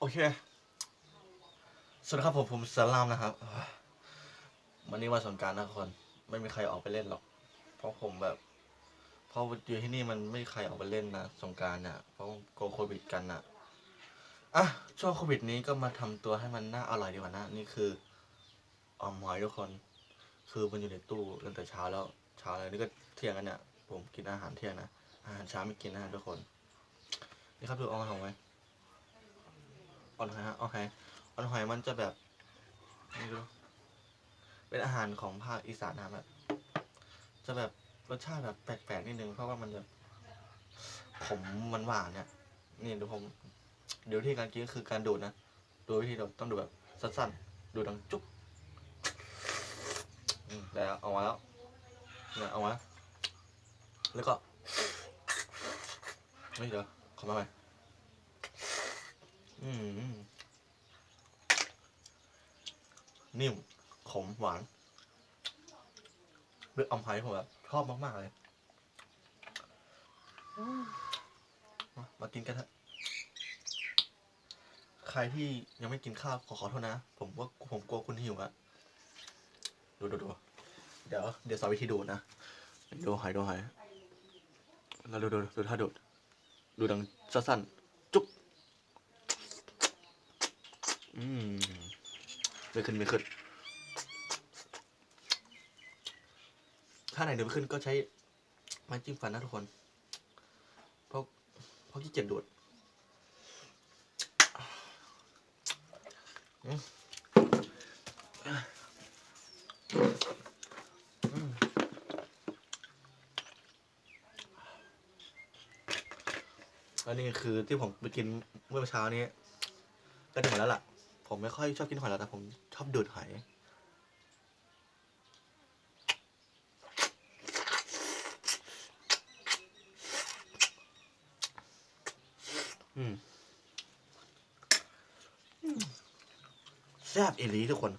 โอเค สวัสดีครับผมผมสลามนะครับ วันนี้วันสงกรารนะทุกคน ไม่มีใครออกไปเล่นหรอก เพราะผมแบบ เพราะอยู่ที่นี่มันไม่มีใครออกไปเล่นนะสงกรารเนี่ยเพราะกลัวโควิดกันนะอะช่วงโควิดนี้ก็มาทำตัวให้มันน่าอร่อยดีกว่านะ นี่คือออมหอยทุกคน คือมันอยู่ในตู้ตั้งแต่เช้าแล้วเช้าแล้วนี่ก็เที่ยงกันเนี่ย ผมกินอาหารเที่ยงนะอาหารเช้าไม่กินนะทุกคน นี่ครับดูออนหอยไหม ออนหอยฮะโอเคออนหอยมันจะแบบไม่รู้เป็นอาหารของภาคอีสานนะแบบจะแบบรสชาติแบบแปลกๆนิดนึงเพราะว่ามันจะผมมันหวานเนี่ยนี่ดูผม เดี๋ยววิธีการกินก็คือการดูดนะดูวิธีดูดต้องดูแบบสั้นๆดูดังจุ๊บแล้วเอามาแล้วเนี่ยเอามาแล้วก็เฮ้ยเดี๋ยวขอมาใหม่ นิ่ม ขม หวานด้วยอัมไพผมแบบชอบมาก ๆ เลย มามากินกันเถอะใครที่ยังไม่กินข้าว ขอขอโทษนะ ผมว่าผมกลัวคุณหิวอะดูดูดูเดี๋ยว เดี๋ยวสอนวิธีดูนะ ดูหายดูหายแล้วดูดูดูท่าดูดดูดังสั้นๆจุ๊บ อืมไม่ขึ้นไม่ขึ้น ถ้าไหนเดินไม่ขึ้นก็ใช้ไม้จิ้มฟันนะทุกคน เพราะเพราะขี้เกียจดูดอืมอืมแล้วนี่คือที่ผมไปกินเมื่อเช้านี้ ก็ถึงหมดแล้วล่ะ ผมไม่ค่อยชอบกินหอยแล้วแต่ผมชอบดูดหอยอืมอืมแซ่บเอหลีทุกคน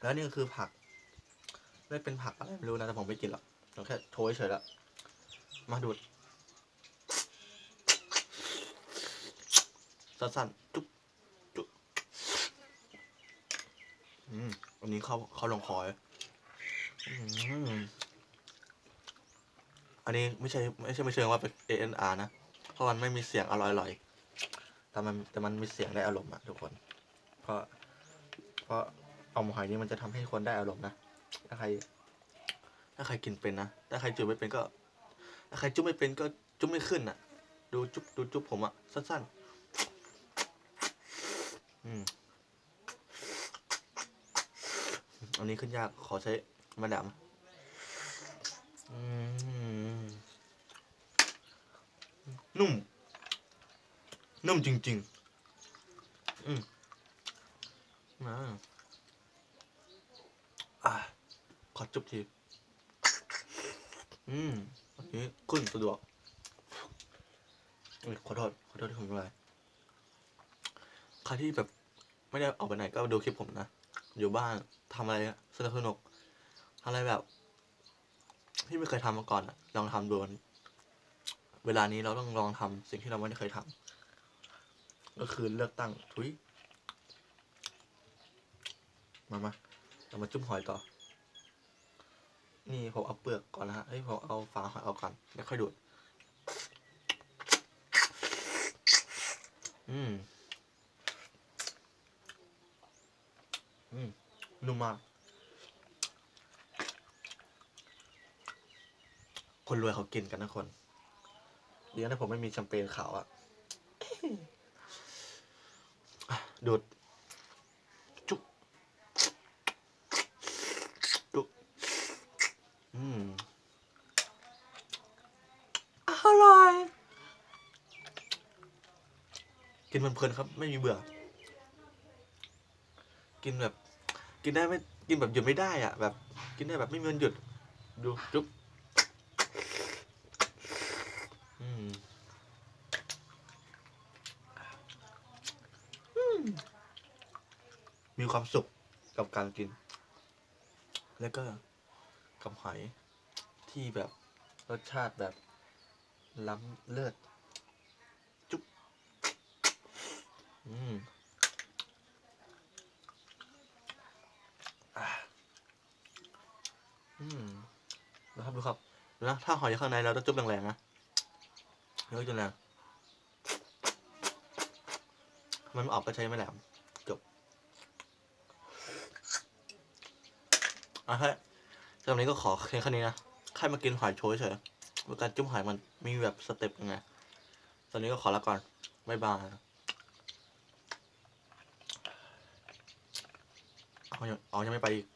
แล้วนี่ก็คือผัก ไม่เป็นผักอะไรไม่รู้นะ แต่ผมไม่กินหรอกเราแค่โชยเฉยแล้วมาดูด สั้นๆ จุ๊บจุ๊บอืมอันนี้เขาเขาลงคอยอืมอันนี้ไม่ใช่ไม่ใช่ไม่เชิงว่าเป็น ANR นะ เพราะมันไม่มีเสียงอร่อยๆ แต่มันแต่มันมีเสียงได้อารมณ์อะทุกคน เพราะเพราะเอาหมหอยนี่มันจะทำให้คนได้อารมณ์นะ ถ้าใคร ถ้าใครกินเป็นนะ ถ้าใครจุ่มไม่เป็นก็ ถ้าใครจุ่มไม่เป็นก็จุ่มไม่ขึ้นอะดูจุ๊บดูจุ๊บผมอะสั้นๆ อันนี้ขึ้นยาก ขอใช้มาดามนุ่ม นุ่มจริง ๆ อืมมาอะขอจุบที อืมอันนี้ขึ้นสะดวกขอโทษขอโทษที่ผมอะไร ใครที่แบบไม่ได้ออกไปไหนก็ดูคลิปผมนะ อยู่บ้านทำอะไรอะสนุกสนุกอะไรแบบ ที่ไม่เคยทำมาก่อนอะลองทำดูมันเวลานี้เราต้องลองทำสิ่งที่เราไม่ได้เคยทำก็คือเลือกตั้งทุยมามาเรามาจุ่มหอยต่อ นี่ผมเอาเปลือกก่อนนะฮะเฮ้ยผมเอาฝาหอยออกก่อนแล้วค่อยดูด อืม อืม นุ่มมาก คนรวยเขากินกันนะคนเดี๋ยวนะผมไม่มีแชมเปญขาวอะดูดจุ๊บจุ๊บอืมอร่อย กินเพลินๆครับ ไม่มีเบื่อ กินแบบ กินได้ไม่กินแบบหยุดไม่ได้อะแบบ กินได้แบบไม่มีวันหยุด ดูจุ๊บมีความสุขกับการกิน แล้วก็กับหอยที่แบบรสชาติแบบ ล้ำเลิศจุ๊บอืมนะครับ ดูครับนะถ้าหอยอยู่ข้างในเราต้องจุ๊บแรงๆนะเนื้อจนแรงมันไม่ออกก็ใช้ไม่แหลมจบอะฮะสำหรับนนี้ก็ขอเพียงแค่นี้นะใครมากินหอยโชยเฉยว่าการจุ๊บหอยมันมีแบบสเต็ปยังไงตอนนี้ก็ขอละก่อน บ๊ายบายเอายังเอายังไม่ไปอีก